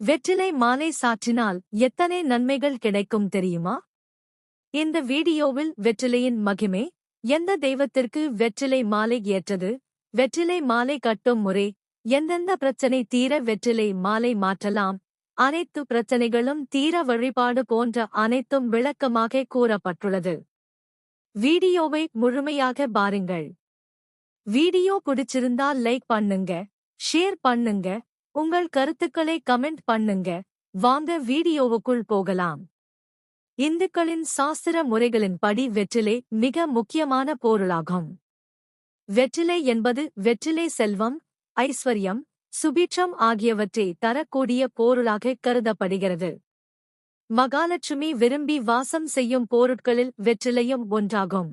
வெற்றிலை மாலை சாற்றினால் எத்தனை நன்மைகள் கிடைக்கும் தெரியுமா? இந்த வீடியோவில் வெற்றிலையின் மகிமை எந்த தெய்வத்திற்கு வெற்றிலை மாலை ஏற்றது வெற்றிலை மாலை கட்டும் முறை எந்தெந்த பிரச்சனை தீர வெற்றிலை மாலை மாற்றலாம் அனைத்து பிரச்சனைகளும் தீர வழிபாடு போன்ற அனைத்தும் விளக்கமாக கூறப்பட்டுள்ளது. வீடியோவை முழுமையாக பாருங்கள். வீடியோ பிடிச்சிருந்தா லைக் பண்ணுங்க ஷேர் பண்ணுங்க உங்கள் கருத்துக்களை கமெண்ட் பண்ணுங்க. வாங்க வீடியோவுக்குள் போகலாம். இந்துக்களின் சாஸ்திர முறைகளின்படி வெற்றிலை மிக முக்கியமான பொருளாகும். வெற்றிலை என்பது வெற்றிலை செல்வம் ஐஸ்வர்யம் சுபீட்சம் ஆகியவற்றை தரக்கூடிய பொருளாக கருதப்படுகிறது. மகாலட்சுமி விரும்பி வாசம் செய்யும் பொருட்களில் வெற்றிலையும் ஒன்றாகும்.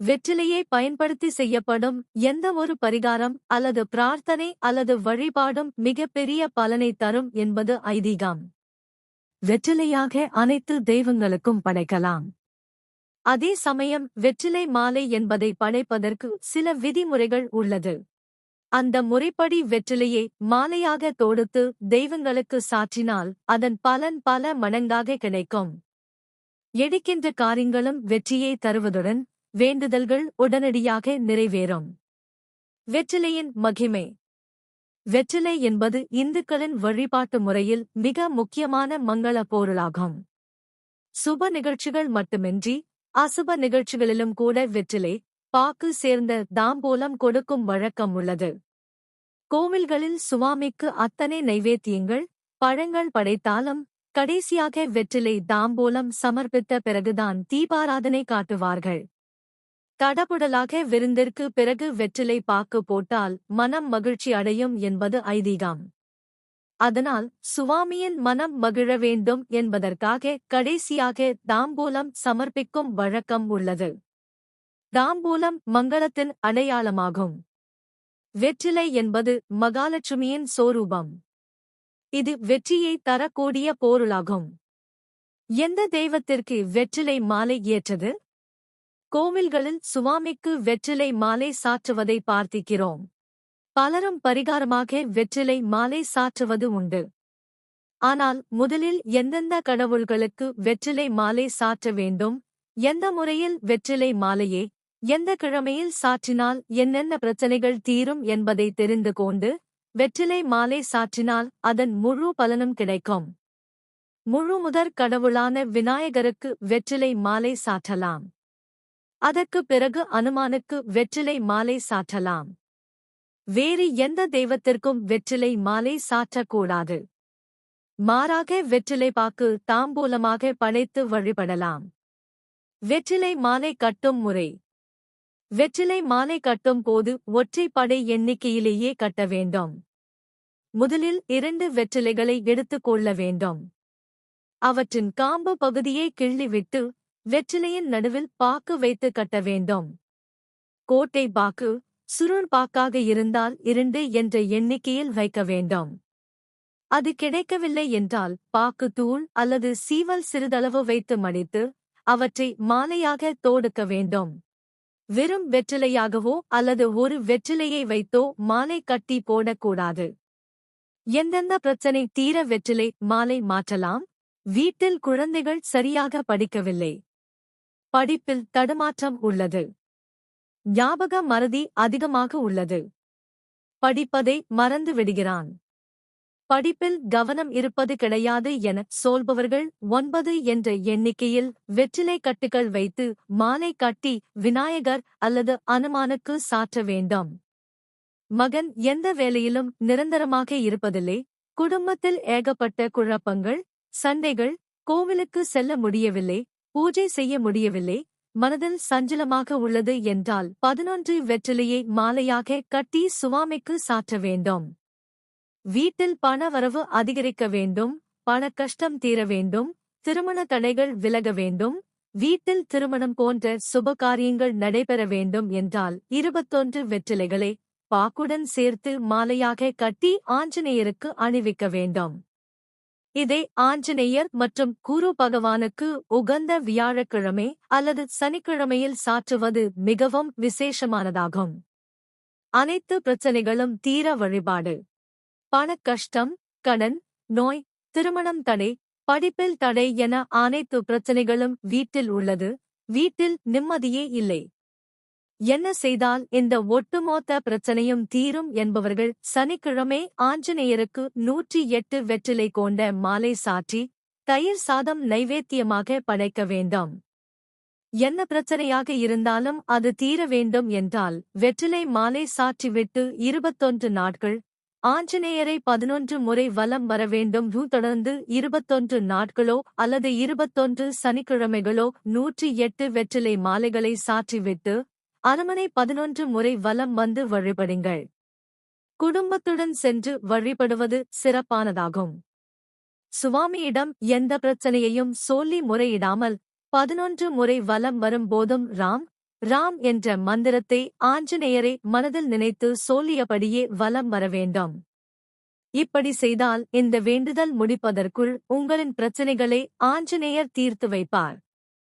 வெற்றிலையை பயன்படுத்தி செய்யப்படும் எந்த ஒரு பரிகாரம் அல்லது பிரார்த்தனை அல்லது வழிபாடும் மிகப்பெரிய பலனை தரும் என்பது ஐதீகம். வெற்றிலையாக அனைத்து தெய்வங்களுக்கும் படைக்கலாம். அதே சமயம் வெற்றிலை மாலை என்பதை படைப்பதற்கு சில விதிமுறைகள் உள்ளது. அந்த முறைப்படி வெற்றிலையை மாலையாக தொடுத்து தெய்வங்களுக்கு சாற்றினால் அதன் பலன் பல மடங்காக கிடைக்கும். எடுக்கின்ற காரியங்களும் வெற்றியை தருவதுடன் வேண்டுதல்கள் உடனடியாக நிறைவேறும். வெற்றிலையின் மகிமை. வெற்றிலை என்பது இந்துக்களின் வழிபாட்டு முறையில் மிக முக்கியமான மங்கள பொருளாகும். சுப நிகழ்ச்சிகள் மட்டுமின்றி அசுப நிகழ்ச்சிகளிலும் கூட வெற்றிலை பாக்கு சேர்ந்த தாம்பூலம் கொடுக்கும் வழக்கம் உள்ளது. கோவில்களில் சுவாமிக்கு அத்தனை நைவேத்தியங்கள் பழங்கள் படைத்தாலும் கடைசியாக வெற்றிலை தாம்பூலம் சமர்ப்பித்த பிறகுதான் தீபாராதனை காட்டுவார்கள். தடபுடலாக விருந்திற்கு பிறகு வெற்றிலை பாக்கு போட்டால் மனம் மகிழ்ச்சி அடையும் என்பது ஐதீகம். அதனால் சுவாமியின் மனம் மகிழ வேண்டும் என்பதற்காக கடைசியாக தாம்பூலம் சமர்ப்பிக்கும் வழக்கம் உள்ளது. தாம்பூலம் மங்களத்தின் அடையாளமாகும். வெற்றிலை என்பது மகாலட்சுமியின் சோரூபம். இது வெற்றியை தரக்கூடிய பொருளாகும். எந்த தெய்வத்திற்கு வெற்றிலை மாலை ஏற்றது? கோவில்களில் சுவாமிக்கு வெற்றிலை மாலை சாற்றுவதை பார்த்திக்கிறோம். பலரும் பரிகாரமாக வெற்றிலை மாலை சாற்றுவது உண்டு. ஆனால் முதலில் எந்தெந்த கடவுள்களுக்கு வெற்றிலை மாலை சாற்ற வேண்டும்? எந்த முறையில் வெற்றிலை மாலையே எந்த கிழமையில் சாற்றினால் என்னென்ன பிரச்சனைகள் தீரும் என்பதை தெரிந்து கொண்டு வெற்றிலை மாலை சாற்றினால் அதன் முழு பலனும் கிடைக்கும். முழு முதற் கடவுளான விநாயகருக்கு வெற்றிலை மாலை சாற்றலாம். அதற்கு பிறகு அனுமானுக்கு வெற்றிலை மாலை சாற்றலாம். வேறு எந்த தெய்வத்திற்கும் வெற்றிலை மாலை சாற்றக்கூடாது. மாறாக வெற்றிலை பாக்கு தாம்பூலமாக படைத்து வழிபடலாம். வெற்றிலை மாலை கட்டும் முறை. வெற்றிலை மாலை கட்டும் போது ஒற்றைப்படை எண்ணிக்கையிலேயே கட்ட வேண்டும். முதலில் இரண்டு வெற்றிலைகளை எடுத்துக் கொள்ள வேண்டும். அவற்றின் காம்பு பகுதியை கிள்ளிவிட்டு வெற்றிலையின் நடுவில் பாக்கு வைத்து கட்ட வேண்டும். கோட்டை பாக்கு சுருள் பாக்காக இருந்தால் இரண்டு என்ற எண்ணிக்கையில் வைக்க வேண்டும். அது கிடைக்கவில்லை என்றால் பாக்கு தூள் அல்லது சீவல் சிறிதளவு வைத்து மடித்து அவற்றை மாலையாக தோடுக்க வேண்டும். வெறும் வெற்றிலையாகவோ அல்லது ஒரு வெற்றிலையை வைத்தோ மாலை கட்டி போடக்கூடாது. எந்தெந்த பிரச்சனை தீர வெற்றிலை மாலை மாற்றலாம்? வீட்டில் குழந்தைகள் சரியாக படிக்கவில்லை. படிப்பில் தடுமாற்றம் உள்ளது. ஞாபக மறதி அதிகமாக உள்ளது. படிப்பதை மறந்து விடுகிறான். படிப்பில் கவனம் இருப்பது கிடையாது என சொல்பவர்கள் ஒன்பது என்ற எண்ணிக்கையில் வெற்றிலை கட்டுகள் வைத்து மாலை கட்டி விநாயகர் அல்லது அனுமானுக்கு சாற்ற வேண்டும். மகன் எந்த வேலையிலும் நிரந்தரமாக இருப்பதில்லை. குடும்பத்தில் ஏகப்பட்ட குழப்பங்கள் சண்டைகள் கோவிலுக்கு செல்ல முடியவில்லை. பூஜை செய்ய முடியவில்லை. மனதில் சஞ்சலமாக உள்ளது என்றால் பதினொன்று வெற்றிலையை மாலையாக கட்டி சுவாமிக்கு சாற்ற வேண்டும். வீட்டில் பண வரவு அதிகரிக்க வேண்டும். பண கஷ்டம் தீர வேண்டும். திருமண தடைகள் விலக வேண்டும். வீட்டில் திருமணம் போன்ற சுபகாரியங்கள் நடைபெற வேண்டும் என்றால் இருபத்தொன்று வெற்றிலைகளை பாக்குடன் சேர்த்து மாலையாக கட்டி ஆஞ்சநேயருக்கு அணிவிக்க வேண்டும். இதை ஆஞ்சநேயர் மற்றும் குரு பகவானுக்கு உகந்த வியாழக்கிழமை அல்லது சனிக்கிழமையில் சாற்றுவது மிகவும் விசேஷமானதாகும். அனைத்து பிரச்சனைகளும் தீர வழிபாடு. பணக்கஷ்டம் கடன் நோய் திருமணம் தடை படிப்பில் தடை என அனைத்து பிரச்சனைகளும் வீட்டில் உள்ளது. வீட்டில் நிம்மதியே இல்லை. என்ன செய்தால் இந்த ஒட்டுமொத்த பிரச்சனையும் தீரும் என்பவர்கள் சனிக்கிழமை ஆஞ்சநேயருக்கு நூற்றி எட்டு வெற்றிலை கொண்ட மாலை சாற்றி தயிர் சாதம் நைவேத்தியமாக படைக்க வேண்டாம். என்ன பிரச்சனையாக இருந்தாலும் அது தீர வேண்டும் என்றால் வெற்றிலை மாலை சாற்றிவிட்டு இருபத்தொன்று நாட்கள் ஆஞ்சநேயரை பதினொன்று முறை வலம் வர வேண்டும் தொடர்ந்து இருபத்தொன்று நாட்களோ அல்லது இருபத்தொன்று சனிக்கிழமைகளோ நூற்றி எட்டு வெற்றிலை மாலைகளை சாற்றிவிட்டு அரமனை பதினொன்று முறை வலம் வந்து வழிபடுங்கள். குடும்பத்துடன் சென்று வழிபடுவது சிறப்பானதாகும். சுவாமியிடம் எந்த பிரச்சனையையும் சொல்லி முறையிடாமல் பதினொன்று முறை வலம் வரும்போதும் ராம் ராம் என்ற மந்திரத்தை ஆஞ்சநேயரை மனதில் நினைத்து சொல்லியபடியே வலம் வர வேண்டும். இப்படி செய்தால் இந்த வேண்டுதல் முடிப்பதற்குள் உங்களின் பிரச்சனைகளை ஆஞ்சநேயர் தீர்த்து வைப்பார்.